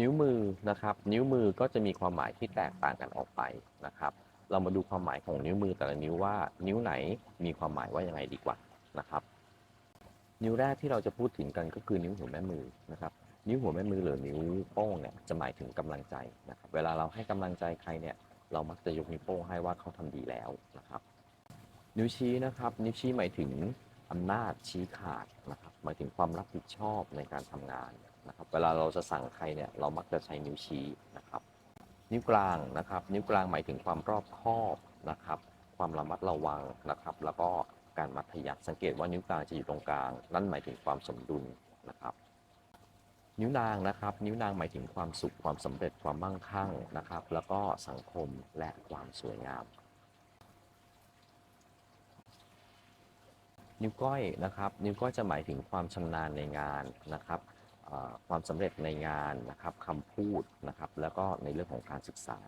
นิ้วมือนะครับ นิ้วมือก็จะมีความหมายที่แตกต่างกันออกไปนะครับ เรามาดูความหมายของนิ้วมือแต่ละนิ้วว่า นิ้วไหนมีความหมายว่ายังไงดีกว่านะครับ นิ้วแรกที่เราจะพูดถึงกันก็คือนิ้วหัวแม่มือนะครับ นิ้วหัวแม่มือหรือนิ้วโป้งเนี่ยจะหมายถึงกำลังใจนะครับ เวลาเราให้กำลังใจใครเนี่ยเรามักจะยกนิ้วโป้งให้ว่าเขาทำดีแล้วนะครับ นิ้วชี้นะครับ นิ้วชี้หมายถึง อำนาจชี้ขาดนะครับหมายถึงความรับผิดชอบในการทำงานนะครับเวลาเราจะสั่งใครเนี่ยเรามักจะใช้นิ้วชี้นะครับ นิ้วกลางนะครับ นิ้วกลางหมายถึงความรอบคอบนะครับ ความระมัดระวังนะครับ แล้วก็การมัธยัสถ์สังเกตว่านิ้วกลางจะอยู่ตรงกลาง นั่นหมายถึงความสมดุลนะครับ นิ้วนางนะครับ นิ้วนางหมายถึงความสุขความสำเร็จความมั่งคั่งนะครับ แล้วก็สังคมและความสวยงาม นิ้วก้อยนะครับ นิ้วก้อยจะหมายถึงความชำนาญในงานนะครับความสำเร็จในงานนะครับคำพูดนะครับ แล้วก็ในเรื่องของการศึกษา